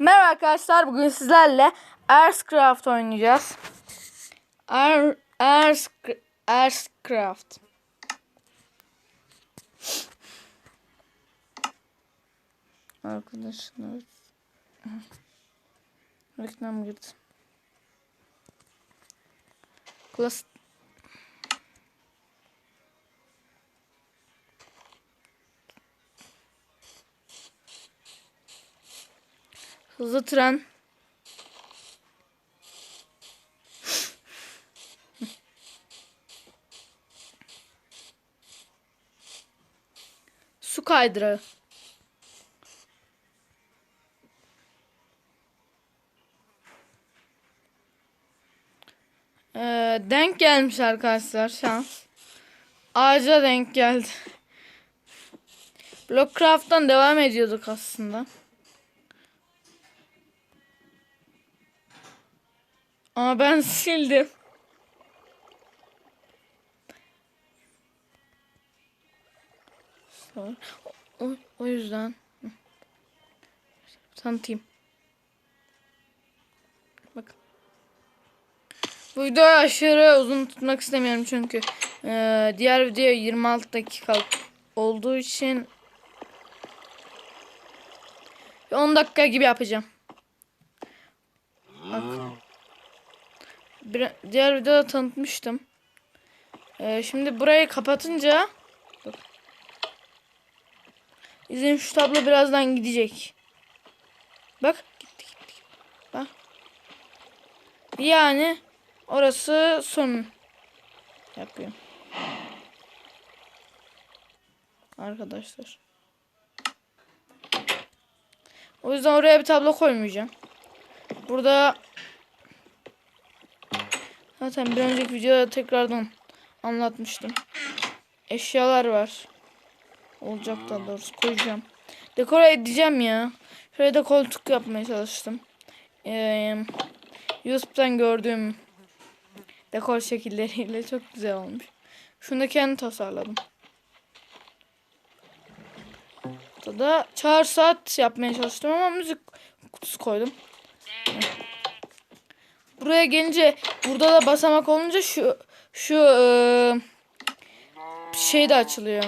Merhaba arkadaşlar. Bugün sizlerle Earthcraft oynayacağız. Air, Earthcraft. Arkadaşlar. Reklam girdi. Klas Hızlı tren. Su kaydırağı. Ee, denk gelmiş arkadaşlar şans. Ağaca denk geldi. Blockcraft'tan devam ediyorduk aslında. Ama ben sildim. O, o yüzden tanıtayım. Bak. Bu videoyu aşırı uzun tutmak istemiyorum çünkü eee, diğer video 26 dakika olduğu için 10 dakika gibi yapacağım. Bak. Bir, diğer videoda tanıtmıştım. Ee, şimdi burayı kapatınca bak. İzin şu tablo birazdan gidecek. Bak gitti gitti. Bak. Yani orası son yapıyor. Arkadaşlar. O yüzden oraya bir tablo koymayacağım. Burada Zaten bir önceki videoda tekrardan anlatmıştım. Eşyalar var. Olacak da doğrusu koyacağım. Dekora edeceğim ya. Şöyle de koltuk yapmaya çalıştım. Ee, YouTube'dan gördüğüm dekor şekilleriyle çok güzel olmuş. Şunu da kendi tasarladım. Burada da çağrı saat yapmaya çalıştım ama müzik kutusu koydum. Buraya gelince burada da basamak olunca şu şu eee, şey de açılıyor.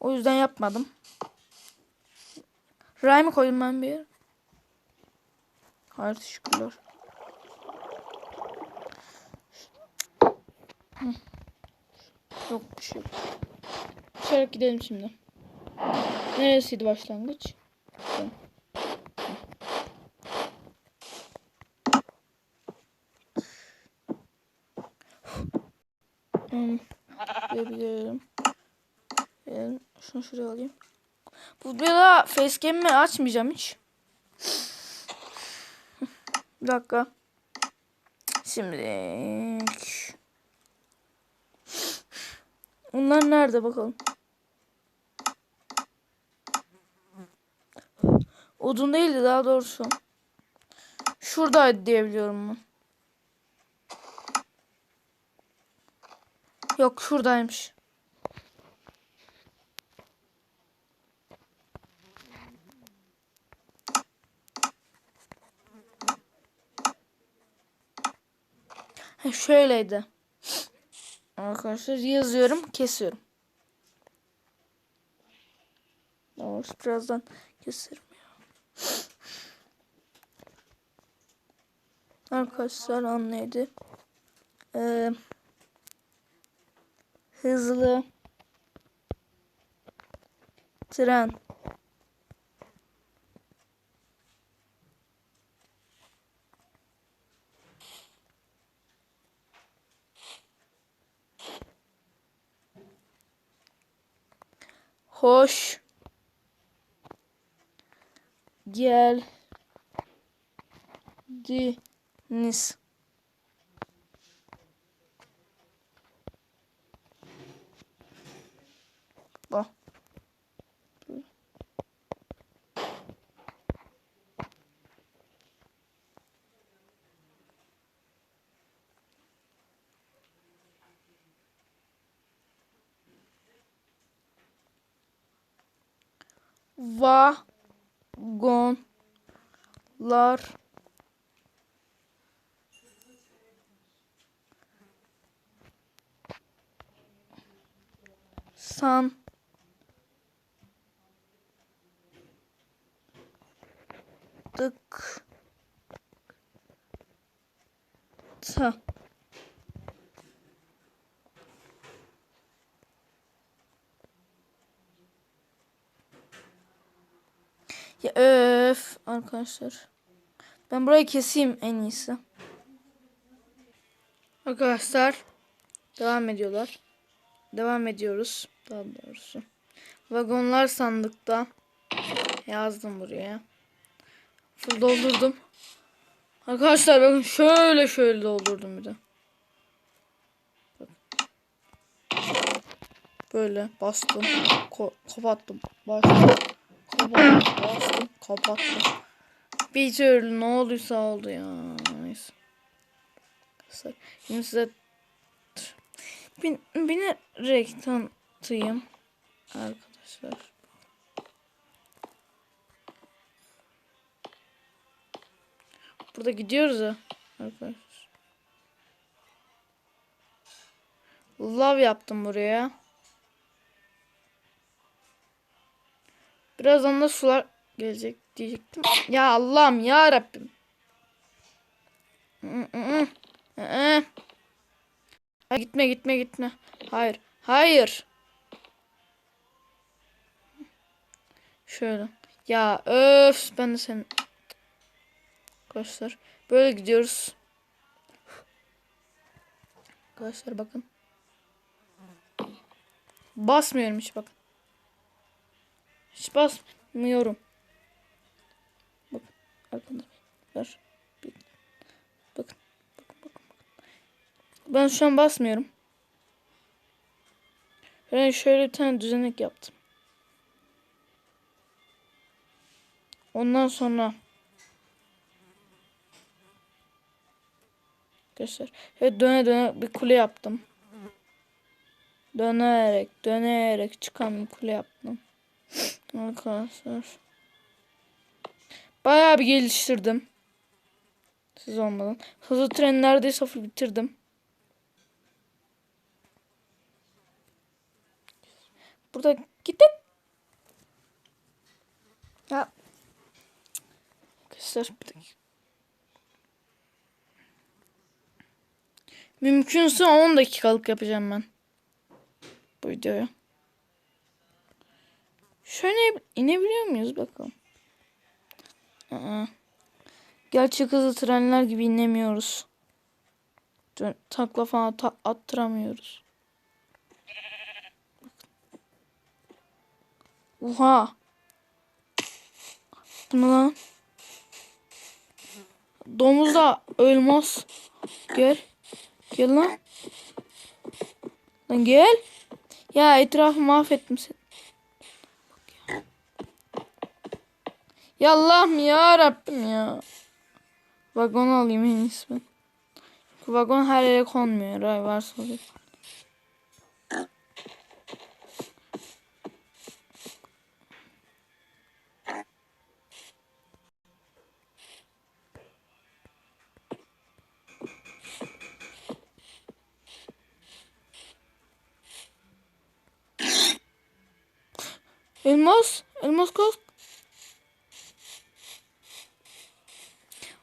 O yüzden yapmadım. Ray mı koydum ben bir yer? Hayır teşekkürler. Yok bir şey yok. Uçarak gidelim şimdi. Neresiydi başlangıç? Tamam. Hmm. Gidebilirim. Ee, şunu şuraya alayım. Bu videoda facecam'imi açmayacağım hiç. Bir dakika. Şimdi. Onlar nerede bakalım. Odun değildi daha doğrusu. Şuradaydı diyebiliyorum ben. Yok şuradaymış. Şöyleydi. Arkadaşlar yazıyorum, kesiyorum. Doğrusu birazdan keserim ya. Arkadaşlar anlaydı. Ee, hızlı. Tren. Hoş. Geldiniz. Vagonlar san dık ta Ya öf arkadaşlar. Ben burayı keseyim en iyisi. Arkadaşlar devam ediyorlar. Devam ediyoruz. Daha doğrusu. Vagonlar sandıkta. Yazdım buraya. Full doldurdum. Arkadaşlar bakın şöyle şöyle doldurdum bir de. Böyle bastım. Ko kapattım. Bastım. Kapattım. Bastım. Kapattım. Bir türlü ne olduysa oldu ya. Neyse. Şimdi size bin, binerek tanıtayım. Arkadaşlar. Burada gidiyoruz ya. Arkadaşlar. Lav yaptım buraya. Birazdan da sular gelecek diyecektim. Ya Allah'ım ya Rabbim. Gitme gitme gitme. Hayır. Hayır. Şöyle. Ya öf ben de senin. Arkadaşlar böyle gidiyoruz. Arkadaşlar bakın. Basmıyorum hiç bakın. Hiç basmıyorum. Bakın arkadaşlar. Bakın. Bakın bakın. bakın. Ben şu an basmıyorum. Ben şöyle bir tane düzenek yaptım. Ondan sonra Arkadaşlar. Evet döne döne bir kule yaptım. Dönerek dönerek çıkan bir kule yaptım. Arkadaşlar. Bayağı bir geliştirdim. Siz olmadan. Hızlı tren neredeyse full bitirdim. Burada gidin. Ya. Arkadaşlar bir dakika. Mümkünse 10 dakikalık yapacağım ben. Bu videoyu. Şöyle inebiliyor muyuz bakalım. Gerçek hızlı trenler gibi inemiyoruz. Takla falan ta- attıramıyoruz. Oha. Bu lan? Domuz da ölmez. Gel. Gel lan. Lan gel. Ya etrafı mahvettim. Bak ya. Ya Allah'ım ya Rabbim ya. Vagon alayım en iyisi ben. Vagon her yere konmuyor. Ray varsa oluyor. Elmas. Elmas kalk.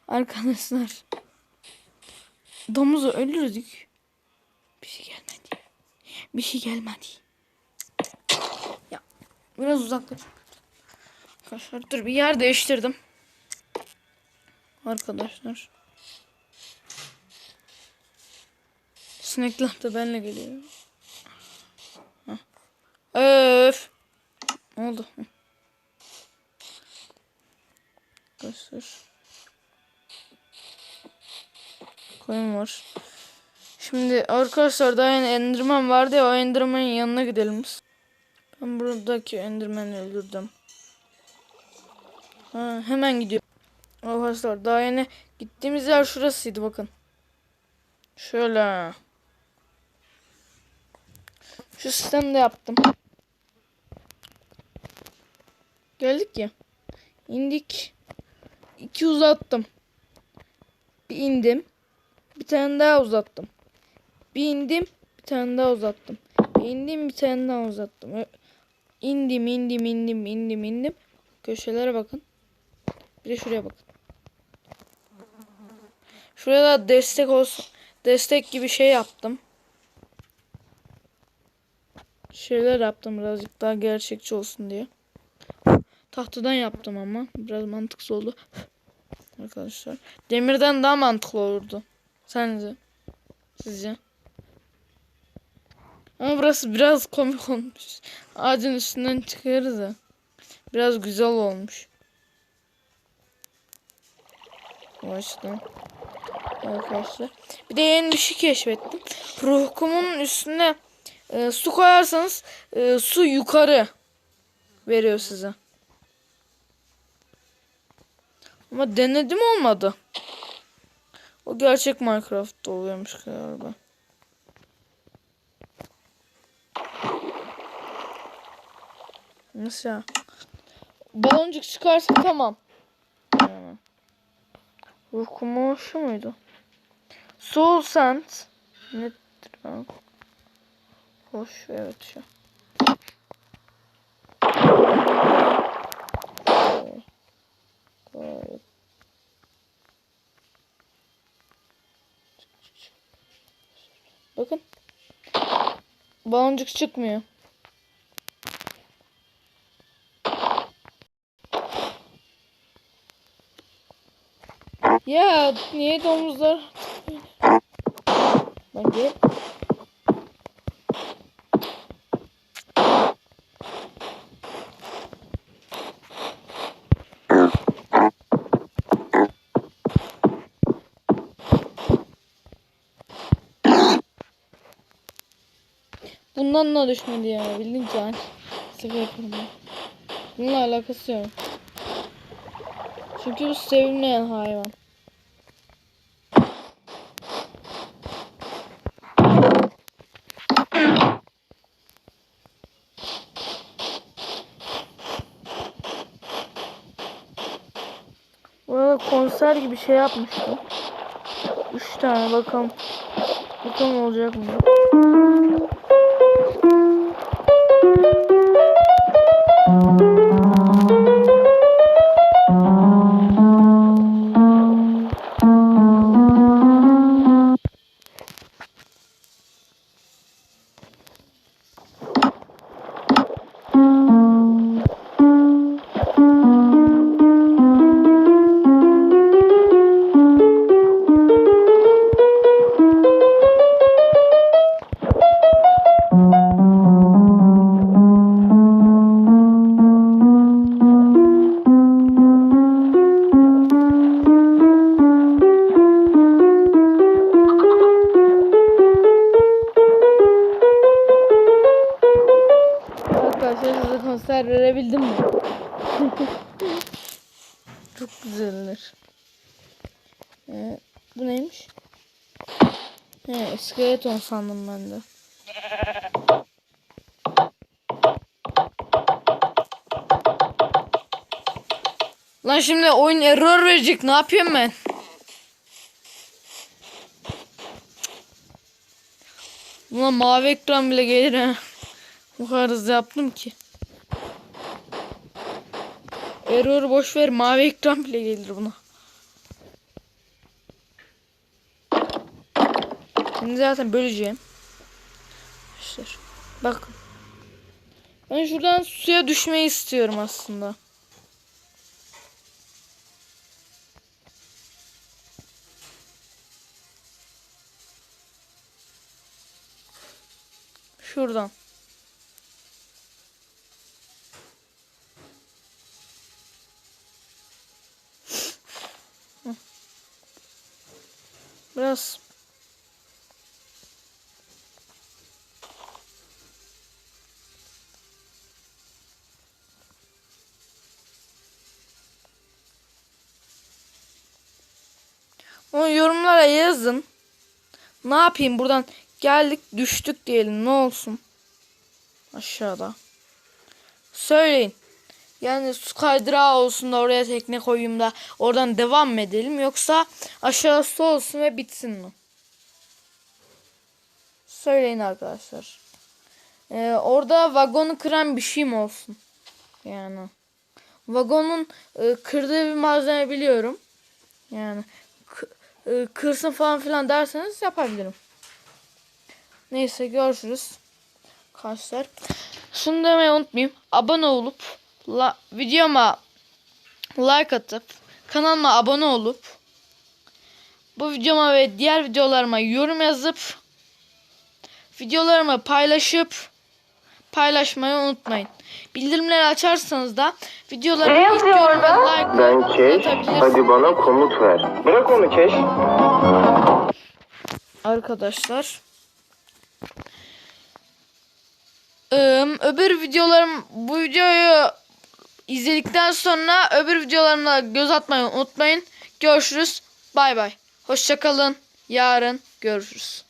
Arkadaşlar. Domuzu öldürdük. Bir şey gelmedi. Bir şey gelmedi. Ya biraz uzaklaş. Arkadaşlar dur bir yer değiştirdim. Arkadaşlar. Sinekler de benimle geliyor. Hah. Öf. Ne oldu? Arkadaşlar. Koyun var. Şimdi arkadaşlar daha yeni Enderman vardı ya o Enderman'ın yanına gidelim. Ben buradaki Enderman'ı öldürdüm. Ha, hemen gidiyorum. Arkadaşlar daha yeni gittiğimiz yer şurasıydı bakın. Şöyle. Şu sistemde yaptım. Geldik ya. İndik. İki uzattım. Bir indim. Bir tane daha uzattım. Bir indim. Bir tane daha uzattım. Bir bir tane daha uzattım. İndim indim indim indim indim. Köşelere bakın. Bir de şuraya bakın. Şuraya da destek olsun. Destek gibi şey yaptım. Şeyler yaptım birazcık daha gerçekçi olsun diye. Tahtadan yaptım ama biraz mantıksız oldu. Arkadaşlar. Demirden daha mantıklı olurdu. Sence? Sizce? Ama burası biraz komik olmuş. Ağacın üstünden çıkıyoruz ya. Biraz güzel olmuş. Açıdan. Arkadaşlar. Bir de yeni bir şey keşfettim. Ruh kumunun üstüne e, su koyarsanız e, su yukarı veriyor size. Ama denedim olmadı. O gerçek Minecraft'ta oluyormuş galiba. Nasıl ya? Baloncuk çıkarsa tamam. Ruh kumu şu muydu? Soul Sand. Nedir? Hoş evet şu. Bakın. Baloncuk çıkmıyor. Ya niye domuzlar? Lan gel. Bundan ne düşmedi ya bildin ki an. Sıfır yapalım. ya. Bununla alakası yok. Çünkü bu sevilmeyen hayvan. Burada konser gibi şey yapmıştım. Üç tane bakalım. Bakalım olacak mı? Skeleton sandım ben de. Lan şimdi oyun error verecek. Ne yapıyorum ben? Ulan mavi ekran bile gelir ha. Bu kadar hızlı yaptım ki. Error boş ver. Mavi ekran bile gelir buna. Şimdi zaten böleceğim. Arkadaşlar. Bakın. Ben şuradan suya düşmeyi istiyorum aslında. Şuradan. Biraz Onu yorumlara yazın. Ne yapayım buradan geldik düştük diyelim ne olsun. Aşağıda. Söyleyin. Yani su kaydırağı olsun da oraya tekne koyayım da oradan devam mı edelim yoksa aşağı su olsun ve bitsin mi? Söyleyin arkadaşlar. Ee, orada vagonu kıran bir şey mi olsun? Yani. Vagonun e, kırdığı bir malzeme biliyorum. Yani e, kırsın falan filan derseniz yapabilirim. Neyse görüşürüz. Arkadaşlar. Şunu demeyi unutmayayım. Abone olup la, videoma like atıp kanalıma abone olup bu videoma ve diğer videolarıma yorum yazıp videolarımı paylaşıp paylaşmayı unutmayın. Bildirimleri açarsanız da videolarımı ilk görmeden like Ben Keş, hadi bana komut ver. Bırak onu Keş. arkadaşlar. Ee, öbür videolarım bu videoyu izledikten sonra öbür videolarıma göz atmayı unutmayın. Görüşürüz. Bay bay. Hoşçakalın. Yarın görüşürüz.